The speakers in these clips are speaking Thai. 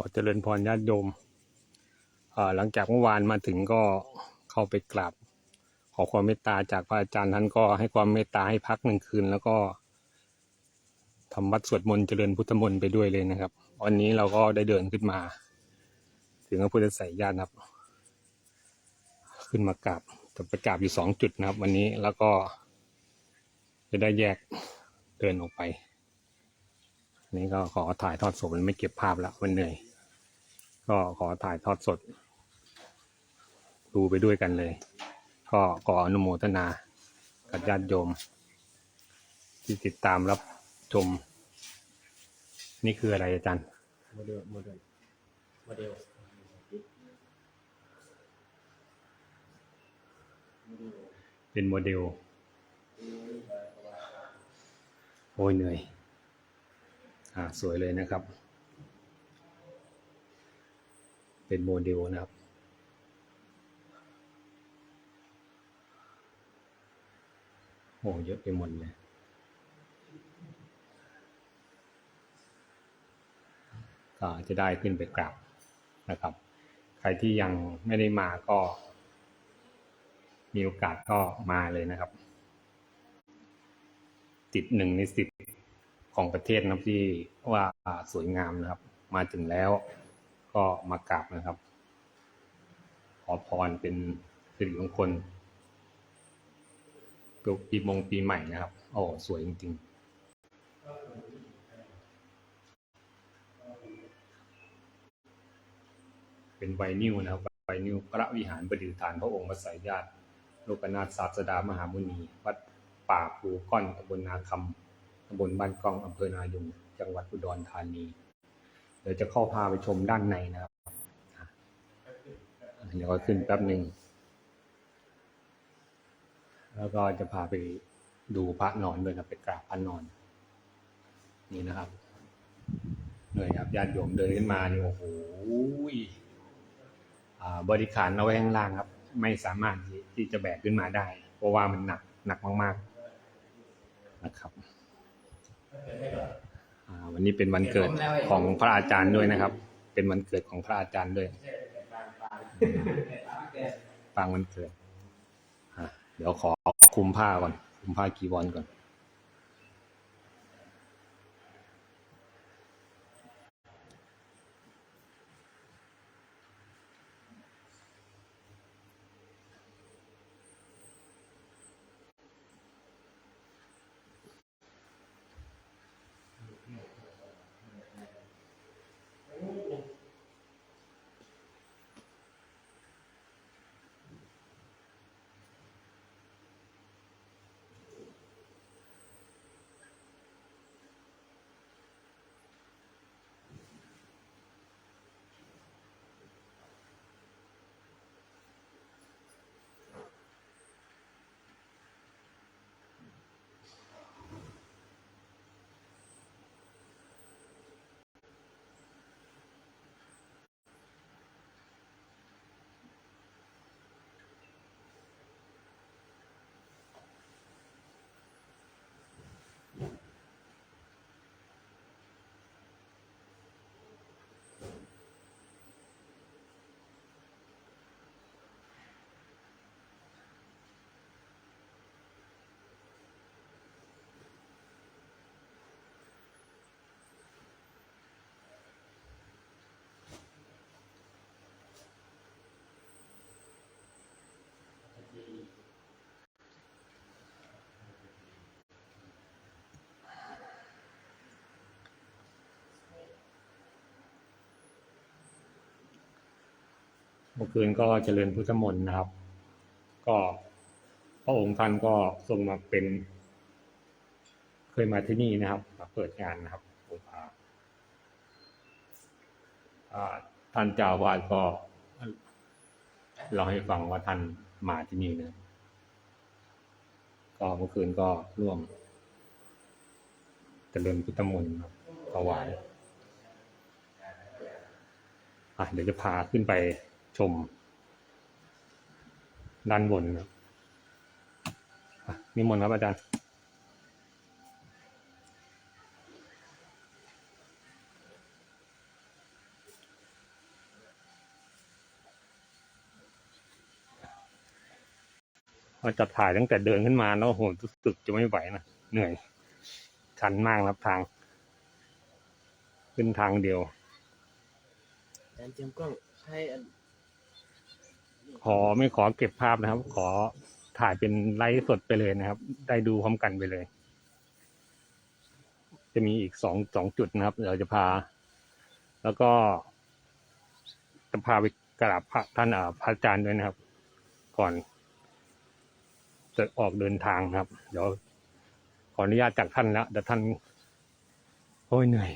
อเจริญพรญาติโยมหลังจากเมื่อวานมาถึงก็เข้าไปกราบขอความเมตตาจากพระอาจารย์ท่านก็ให้ความเมตตาให้พักหนึ่งคืน แล้วก็ทำวัดสวดมนต์เจริญพุทธมนต์ไปด้วยเลยนะครับ วันนี้เราก็ได้เดินขึ้นมา ถึงพระพุทธไสยญาติครับ ขึ้นมากราบจะไปกราบอยู่สองจุดนะครับ วันนี้แล้วก็จะได้แยกเดินออกไปอันนี้ก็ขอถ่ายทอดสดมันไม่เก็บภาพแล้วมันเหนื่อย ก็ขอถ่ายทอดสด ดูไปด้วยกันเลย ก็ขออนุโมทนากับญาติโยม ที่ติดตามรับชม นี่คืออะไรอาจารย์โมเดลโมเดลโมเดลเป็นโมเดลโอ้ยเหนื่อย อ่า สวยเลยนะครับ เป็นโมเดลนะครับ โอ้เยอะไปหมดเลยก็จะได้ขึ้นไปกราบนะครับ ใครที่ยังไม่ได้มาก็ มีโอกาสก็มาเลยนะครับ ติดหนึ่งในสิบของประเทศนะที่ว่าสวยงามนะครับ มาถึงแล้ว ก็มากราบนะครับ ขอพรเป็นสิริมงคลปีมงปีใหม่นะครับโอ้สวยจริงๆเป็นไวนิวนะครับไวนิวพระวิหารประดิษฐานพระองค์พระสายญาติโลกนาถศาสดามหามุนี วัดป่าภูก้อนตำบลนาคำตำบลบ้านกองอำเภอนายุงจังหวัดอุดรธานี ดี๋ยวจะเข้าพาไปชมด้านในนะครับเดี๋ยวก็ขึ้นแป๊บหนึ่ง แล้วก็จะพาไปดูพระนอนด้วยนะไปกราบพระนอน นี่นะครับเหนื่อยครับญาติโยมเดินขึ้นมานี่โอ้โหบริการเอาไว้ข้างล่างครับ ไม่สามารถที่จะแบกขึ้นมาได้ เพราะว่ามันหนักหนักมาก ๆ นะครับ วันนี้เป็นวันเกิดของพระอาจารย์ด้วยนะครับ เป็นวันเกิดของพระอาจารย์ด้วยปางวันเกิดอะเดี๋ยวขอคุมผ้าก่อน คุมผ้ากีวรก่อน เมื่อคืนก็เจริญพุทธมนต์นะครับ ก็พระองค์ท่านก็ทรงมาเป็น เคยมาที่นี่นะครับมาเปิดงานนะครับผมพาท่านเจ้าวาดก็เล่าให้ฟังว่าท่านมาที่นี่นะก็เมื่อคืนก็ร่วมเจริญพุทธมนต์ครับถวายอะเดี๋ยวจะพาขึ้นไป ชม ด้านบนครับนิมนต์ครับอาจารย์เราจะถ่ายตั้งแต่เดินขึ้นมาแล้วโหรู้สึกจะไม่ไหวนะเหนื่อย ชันมากครับทาง ขึ้นทางเดียวอาจารย์เตรียมกล้องให้อัน ขอไม่ขอเก็บภาพนะครับ ขอถ่ายเป็นไลฟ์สดไปเลยนะครับ ได้ดูพร้อมกันไปเลย จะมีอีกสองสองจุดนะครับเดี๋ยวจะพา แล้วก็ จะพาไปกราบพระท่านอ่าพระอาจารย์ด้วยนะครับ ก่อนจะออกเดินทางนะครับ เดี๋ยวขออนุญาตจากท่านแล้วเดี๋ยวท่านโอ้ยเหนื่อย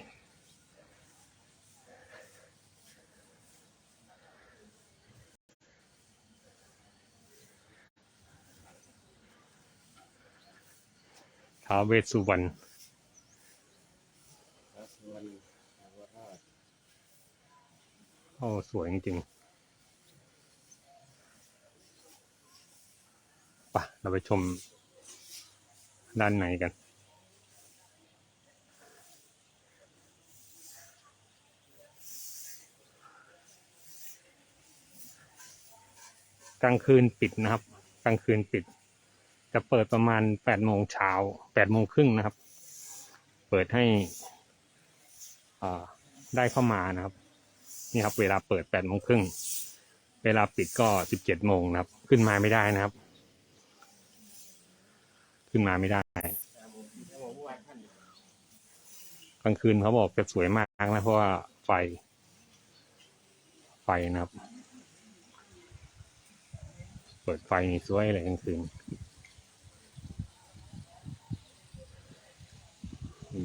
ท้าเวสสุวรรณโอ้สวยจริงๆไปะเราไปชมด้านในกันกลางคืนปิดนะครับ กลางคืนปิด จะเปิดประมาณแปดโมงเช้าแปดโมงครึ่งนะครับ เปิดให้ได้เข้ามานะครับ นี่ครับ เวลาเปิดแปดโมงครึ่งเวลาปิดก็สิบเจ็ดโมงนะครับ ขึ้นมาไม่ได้นะครับ ขึ้นมาไม่ได้กลางคืนเขาบอกจะสวยมากนะเพราะว่าไฟ ไฟนะครับ เปิดไฟนี่สวยเลยกลางคืน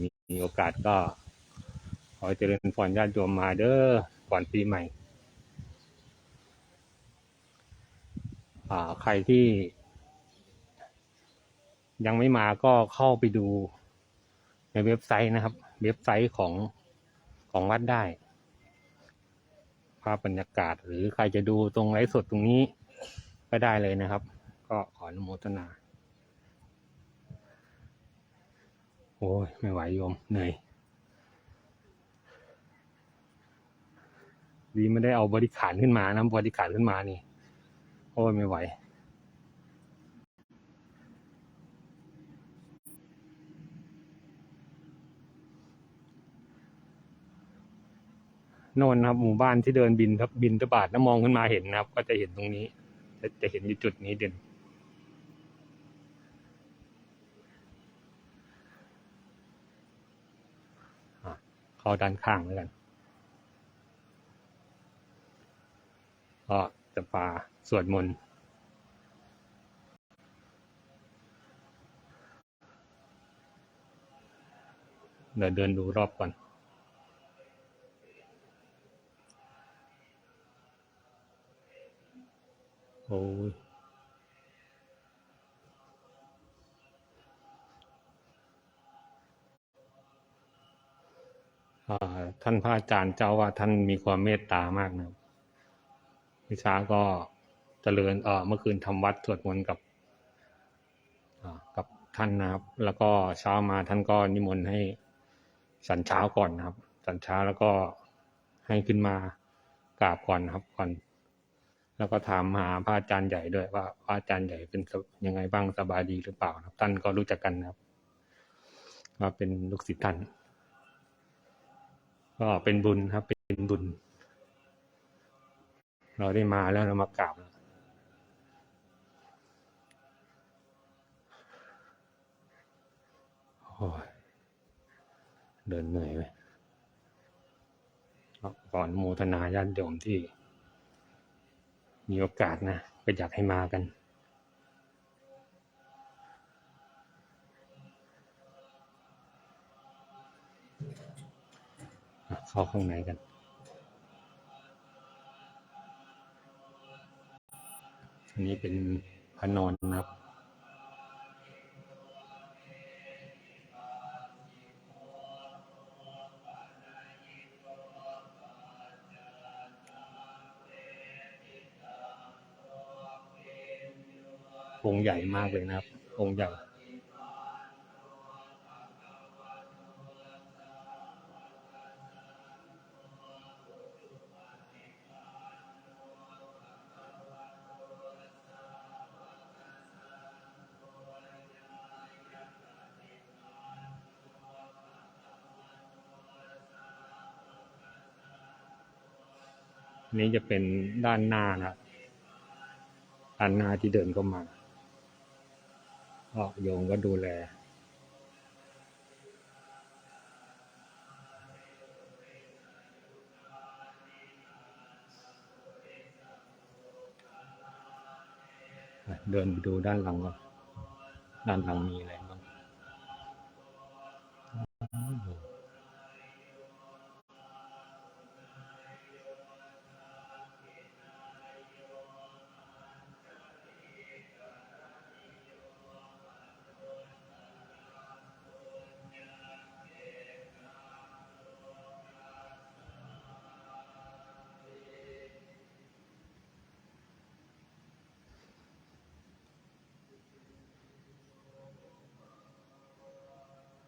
มีมีโอกาสก็ ขอเจริญพรญาติโยมมาเด้อก่อนปีใหม่ใครที่ ยังไม่มาก็เข้าไปดูในเว็บไซต์นะครับ เว็บไซต์ของของวัดได้ ภาพบรรยากาศหรือใครจะดูตรงไลฟ์สดตรงนี้ก็ได้เลยนะครับ ก็ขออนุโมทนา โอ้ยไม่ไหวโยมเหนื่อย ดีไม่ได้เอาบริขารขึ้นมานะบริขารขึ้นมานี่ โอ้ยไม่ไหวโน่นครับหมู่บ้านที่เดินบินครับบินตบาทแล้วมองขึ้นมาเห็นนะครับ ก็จะเห็นตรงนี้ จะจะเห็นอยู่จุดนี้เด่น เข้าด้านข้างแล้วกันก็จะปาสวดมนต์เดี๋ยวเดินดูรอบก่อนโอ้ย ท่านพระอาจารย์เจ้าว่าท่านมีความเมตตามากนะวิชาก็เจริญเมื่อคืนทำวัดสวดมนต์กับกับท่านนะครับ แล้วก็เช้ามาท่านก็นิมนต์ให้ฉันเช้าก่อนนะครับฉันเช้าแล้วก็ให้ขึ้นมากราบก่อนนะครับก่อน แล้วก็ถามหาพระอาจารย์ใหญ่ด้วยว่าพระอาจารย์ใหญ่เป็นยังไงบ้างสบายดีหรือเปล่านะครับ ท่านก็รู้จักกันนะครับว่าเป็นลูกศิษย์ท่าน ก็เป็นบุญครับ เป็นบุญ เราได้มาแล้วเรามากราบแล้วโอ้ยเดินเหนื่อยเลยก่อนโมทนาญาติโยมที่มีโอกาสนะ ก็อยากให้มากัน เข้าข้างในกัน อันนี้เป็นพระนอนนะครับอองค์ใหญ่มากเลยนะครับ องค์ใหญ่ นี่จะเป็นด้านหน้านะครับด้านหน้าที่เดินเข้ามาก็โยมก็ดูแลเดินไปดูด้านหลังก่อนด้านหลังมีอะไร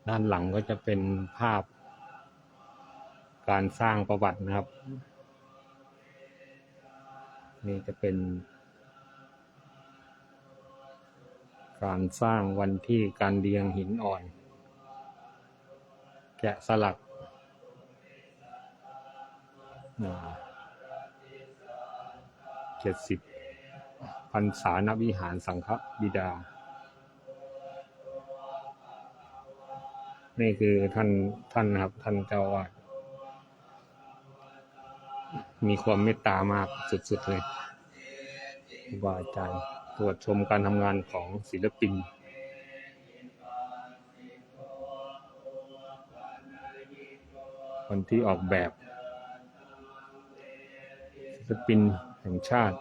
ด้านหลังก็จะเป็นภาพ การสร้างประวัตินะครับ นี่จะเป็น การสร้างวันที่การเรียงหินอ่อน แกะสลักเจ็ดสิบพรรษานวิหารสังฆบิดา นี่คือท่านท่านนะครับ ท่านเจ้าอาวาดมีความเมตตามากสุดๆเลยครูบาอาจารย์ตรวจชมการทำงานของศิลปินคนที่ออกแบบ ศิลปินแห่งชาติ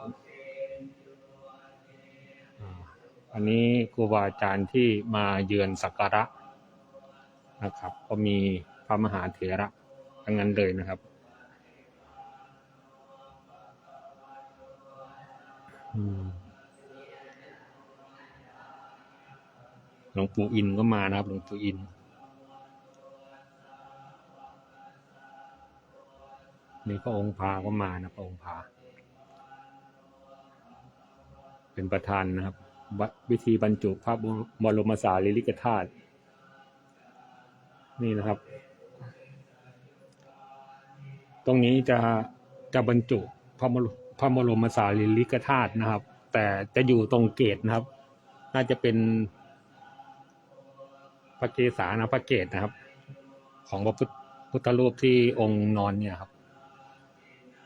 อันนี้ครูบาอาจารย์ที่มาเยือนสักการะ นะครับ ก็มีพระมหาเถระทั้งนั้นเลยนะครับ หลวงปู่อินก็มานะครับ หลวงปู่อินนี่ก็องค์พาก็มานะพระองค์พา เป็นประธานนะครับ วิธีบรรจุพระบรมสารีริกธาตุ นี่นะครับ ตรงนี้จะจะบรรจุพระมรพระบรมสารีริกธาตุนะครับ แต่จะอยู่ตรงเกตนะครับ น่าจะเป็นพระเกศานะพระเกตนะครับ ของพระพุทธรูปที่องค์นอนเนี่ยครับ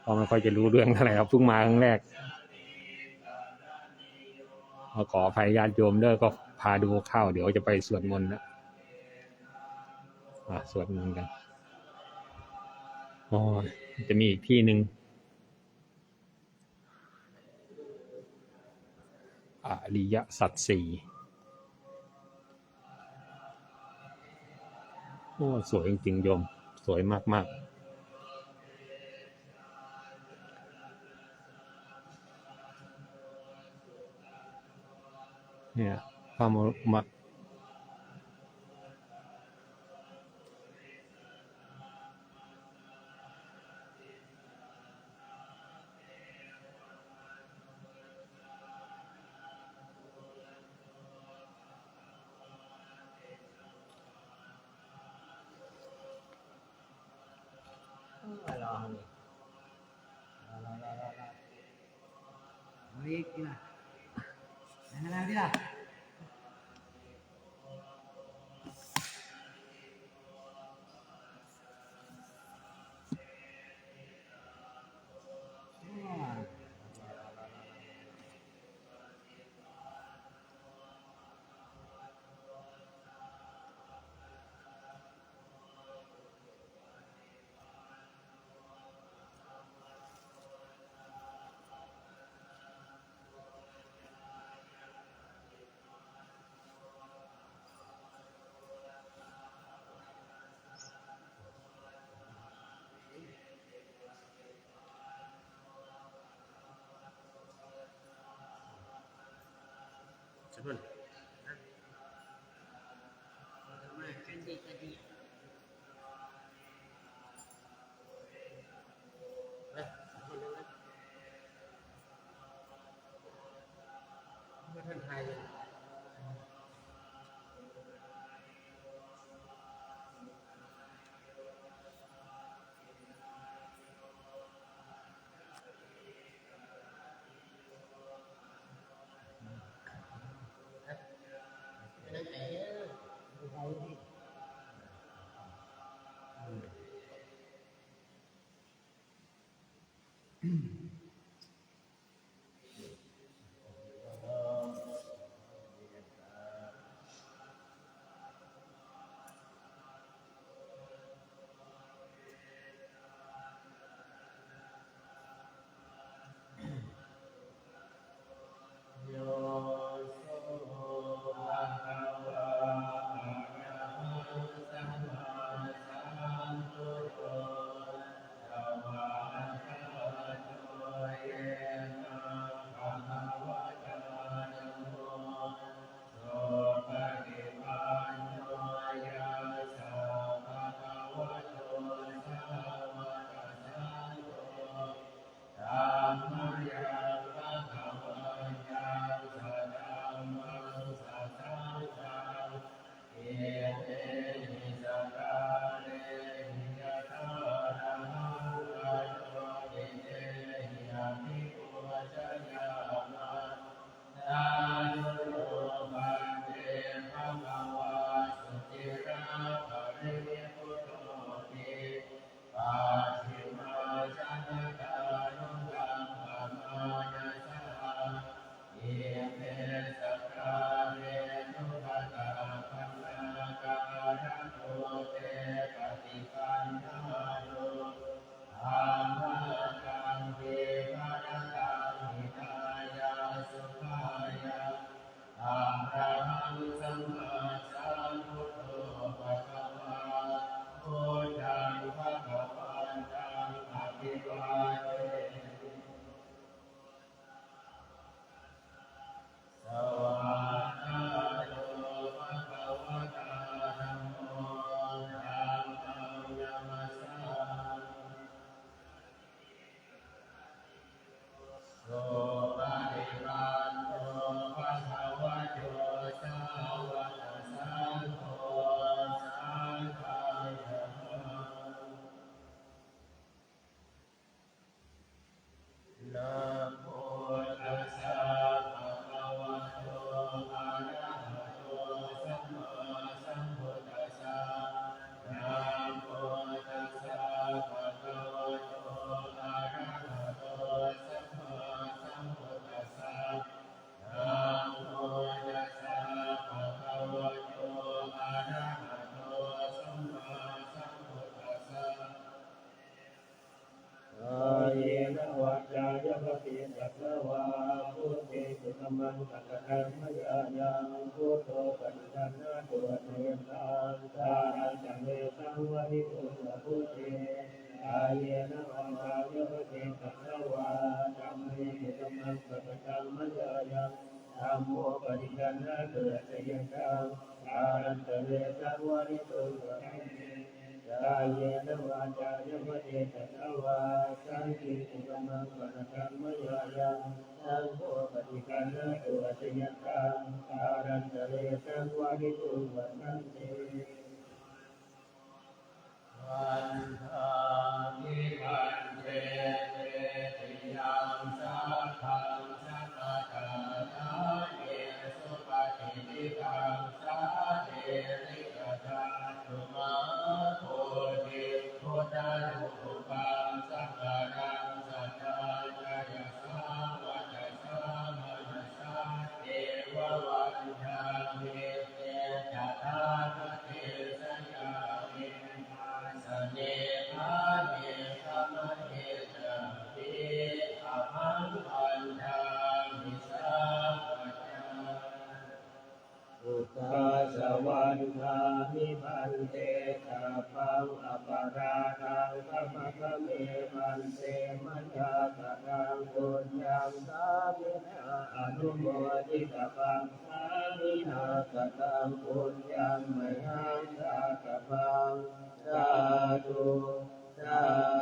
ก็ไม่ค่อยจะรู้เรื่องอะไรครับเพิ่งมาครั้งแรกขออภัยญาติโยมเด้อก็พาดูข้าวเดี๋ยวจะไปสวดมนต์นะ อะสวดมนต์กันอ๋อจะมีอีกที่หนึ่งอริยสัจสี่โอ้สวยจริงๆโยม สวยมาก ๆเนี่ยพระม นั่นนั่นดิ เนมามาท่านไทยเลย Mm-hmm. ภิกขุสัพพุเทกาเยนะวาจาเยปเทตัสวาธัมเมตัมมัสสะตัมมะยายะธรรมโมปริจันนะเกิดยังตังอารันตะเวสัวาริโตกายเถอาเยนะวาจายปะเทตัสวาสังกิตตัมมัสสะตัมมะยายะงธัมโมปริกันนะตุวดสังตังอารันตะเวสัวาริโตสันติ Thank you. ญาตนังบุยังสาวิอนุโมทิตปังสาวินาสตังบุญยังมยังสาตปังสาธุสา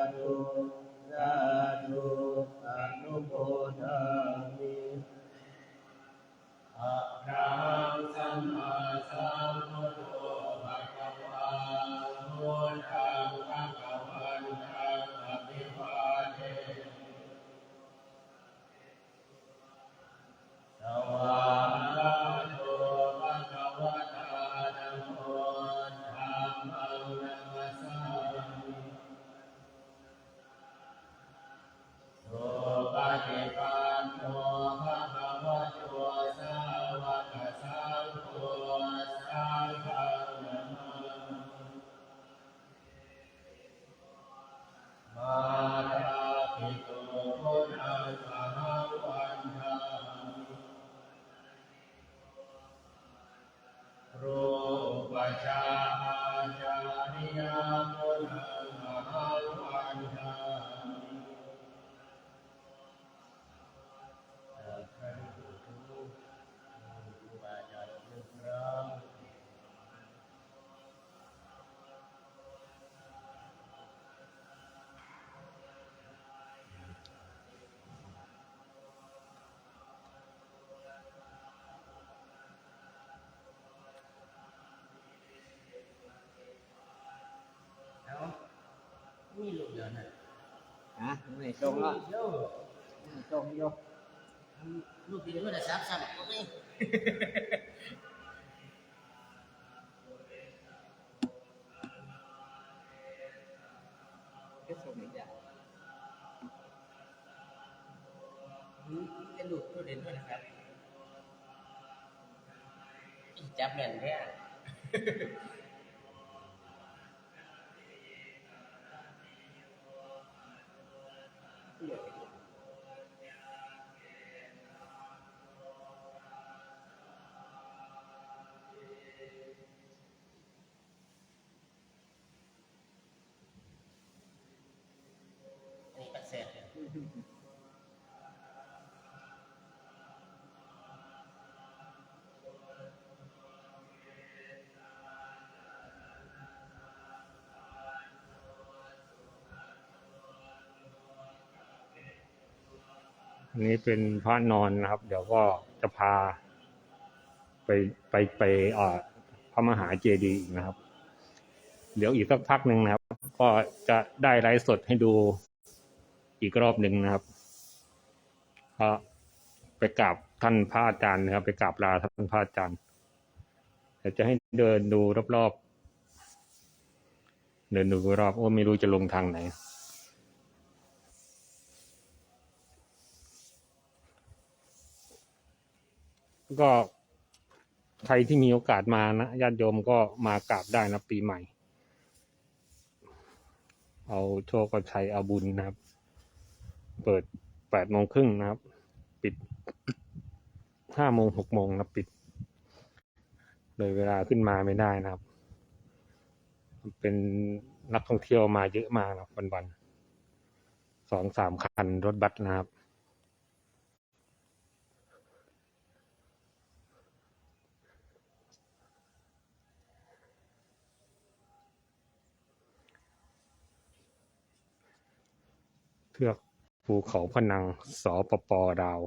ะไม่ตรงล้วเดียวตรงอยู่ลูกเดียวมันจะซับซ้ำก็ไม่ก็ส่งอีกอย่างจะลูกตัวเด่นด้วยนะครับจับแม่นแท้ อันนี้เป็นพระนอนนะครับ เดี๋ยวก็จะพา ไปไปไปอ่อพระมหาเจดีย์อีกนะครับ เดี๋ยวอีกสักพักหนึ่งนะครับ ก็จะได้ไลฟ์สดให้ดู อีกรอบหนึ่งนะครับก็ไปกราบท่านพระอาจารย์นะครับ ไปกราบลาท่านพระอาจารย์เดี๋ยวจะให้เดินดูรอบๆเดินดูรอบโอ้ไม่รู้จะลงทางไหนก็ใครที่มีโอกาสมานะญาติโยมก็มากราบได้นะปีใหม่ เอาโชคเอาชัยเอาบุญนะครับ เปิดแปดโมงครึ่งนะครับ ปิดห้าโมงหกโมงนะปิด เลยเวลาขึ้นมาไม่ได้นะครับ เป็นนักท่องเที่ยวมาเยอะมากนะวันวันๆสองสามคันรถบัสนะครับเทือก ภูเขาพนัง สปปดาว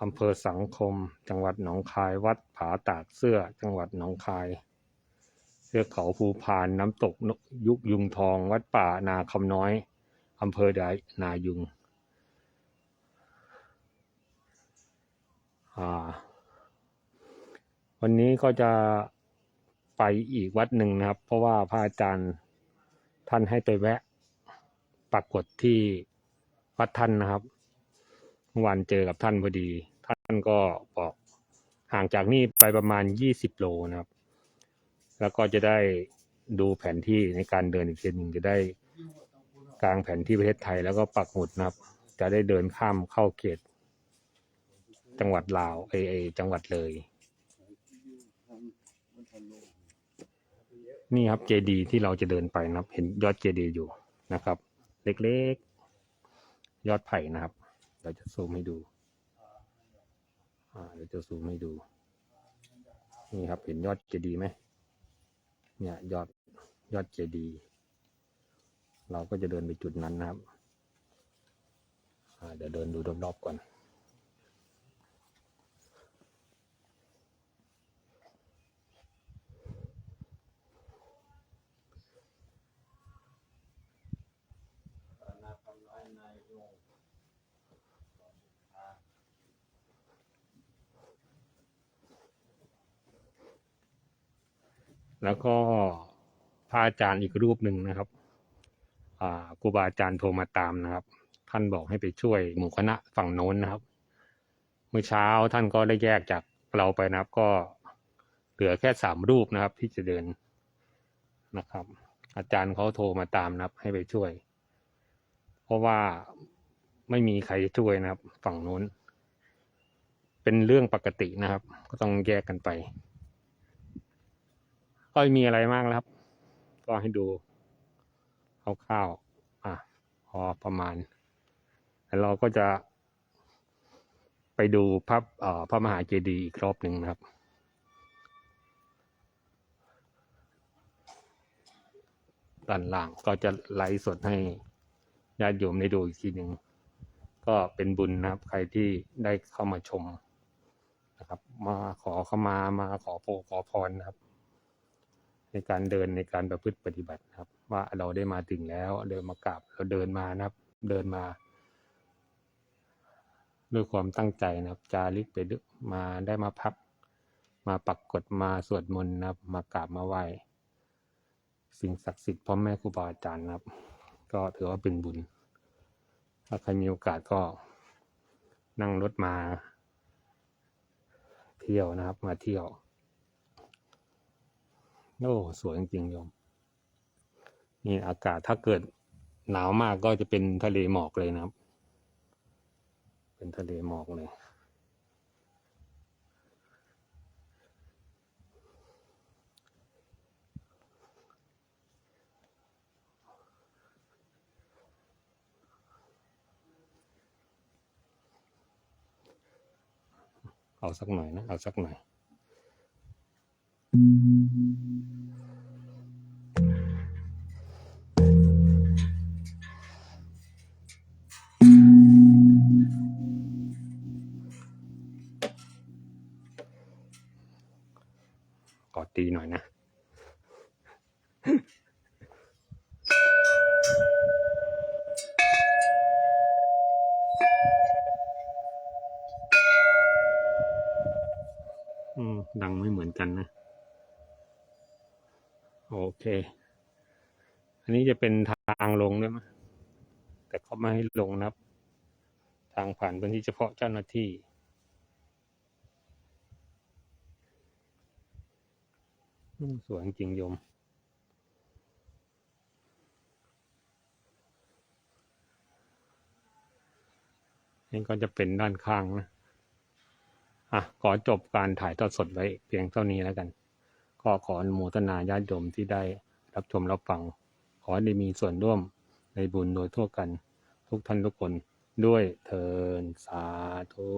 อำเภอสังคม จังหวัดหนองคาย วัดผาตากเสื้อ จังหวัดหนองคายเทือกเขาภูพาน น้ำตกนกยุกยุงทอง วัดป่านาคำน้อย อำเภอดายนายุงอ่าวันนี้ก็จะไปอีกวัดหนึ่งนะครับ เพราะว่าพระอาจารย์ท่านให้ไปแวะปรากฏที่ วัดท่านนะครับเมื่อวานเจอกับท่านพอดี ท่านก็บอกห่างจากนี่ไปประมาณยี่สิบโลนะครับ แล้วก็จะได้ดูแผนที่ในการเดินอีกทีหนึ่งจะได้กลางแผนที่ประเทศไทยแล้วก็ปักหมุดนะครับ จะได้เดินข้ามเข้าเขตจังหวัดลาวเอเอจังหวัดเลย นี่ครับเจดีที่เราจะเดินไปนะครับ เห็นยอดเจดีอยู่นะครับ เล็กๆ ยอดไผ่นะครับ เราจะซูมให้ดูจะซูมให้ดู นี่ครับ เห็นยอดเจดีไหม เนี่ย ยอดยอดเจดี เราก็จะเดินไปจุดนั้นนะครับ อ่า เดี๋ยวเดินดูรอบๆก่อน แล้วก็พระอาจารย์อีกรูปหนึ่งนะครับอ่าครูบาอาจารย์โทรมาตามนะครับ ท่านบอกให้ไปช่วยหมู่คณะฝั่งโน้นนะครับ เมื่อเช้าท่านก็ได้แยกจากเราไปนะครับ ก็เหลือแค่สามรูปนะครับ ที่จะเดินนะครับ อาจารย์เขาโทรมาตามนะครับ ให้ไปช่วย เพราะว่าไม่มีใครช่วยนะครับ ฝั่งโน้น เป็นเรื่องปกตินะครับ ก็ต้องแยกกันไป ก็ไม่มีอะไรมากแล้วครับ ก็ให้ดูคร่าวๆอะพอประมาณ แล้วเราก็จะ ไปดูพระพระมหาเจดีย์อีกรอบหนึ่งนะครับ ด้านล่างก็จะไลฟ์สดให้ญาติโยมได้ดูอีกทีหนึ่งก็เป็นบุญนะครับ ใครที่ได้เข้ามาชมนะครับ มาขอเข้ามามาขอโปรขอพรนะครับ ในการเดินในการประพฤติปฏิบัตินะครับ ว่าเราได้มาถึงแล้วเดินมากราบเราเดินมานะครับ เดินมาด้วยความตั้งใจนะครับจาริกไปดมาได้มาพัก มาปักกฎมาสวดมนต์นะครับ มากราบมาไหว้สิ่งศักดิ์สิทธิ์พ่อแม่ครูบาอาจารย์นะครับ ก็ถือว่าเป็นบุญ ถ้าใครมีโอกาสก็นั่งรถมา เที่ยวนะครับ มาเที่ยว โอ้สวยจริงๆโยม นี่อากาศถ้าเกิดหนาวมากก็จะเป็นทะเลหมอกเลยนะครับ เป็นทะเลหมอกเลยเอาสักหน่อยนะ เอาสักหน่อย กอดตีหน่อยนะ อืม ดังไม่เหมือนกันนะ โอเค อันนี้จะเป็นทางลงด้วยมั้ยแต่เขาไม่ให้ลงนะครับ ทางผ่านพื้นที่ เฉพาะเจ้าหน้าที่ สวยจริงโยม นี่ก็จะเป็นด้านข้างนะ อะ ขอจบการถ่ายทอดสดไว้เพียงเท่านี้แล้วกัน ก็ขออนุโมทนาญาติโยมที่ได้รับชมรับฟัง ขอได้มีส่วนร่วมในบุญโดยทั่วกันทุกท่านทุกคน ด้วยเทินสาธุ